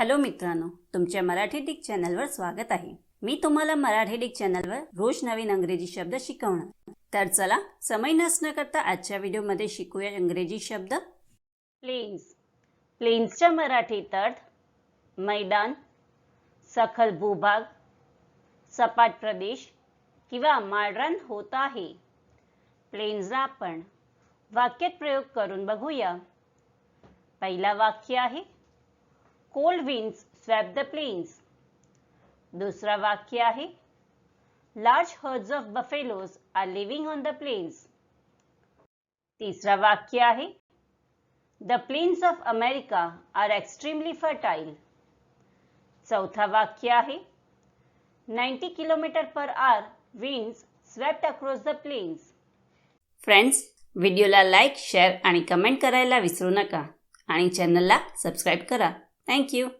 Hello मित्रांनो तुमच्या Marathi Dick चॅनलवर स्वागत आहे. मी तुम्हाला मराठी डिक चॅनलवर रोज नवीन अंग्रेजी शब्द शिकवणार. तर चला समय नसणं करता आजच्या व्हिडिओमध्ये शिकूया इंग्रजी शब्द. प्लेन्स प्लेन्सच्या मराठीत अर्थ मैदान सखल भूभाग सपाट प्रदेश किंवा माळरान होत आहे. प्लेन्सला आपण वाक्यात प्रयोग करून बघूया. पहिला वाक्य आहे cold winds sweep the plains दुसरा वाक्य आहे large herds of buffaloes are living on the plains तिसरा वाक्य आहे the plains of America are extremely fertile चौथा वाक्य आहे 90 kilometre per hour winds swept across the plains friends व्हिडिओला लाईक शेअर आणि कमेंट करायला विसरू नका. आणि चॅनलला सबस्क्राईब करा. Thank you.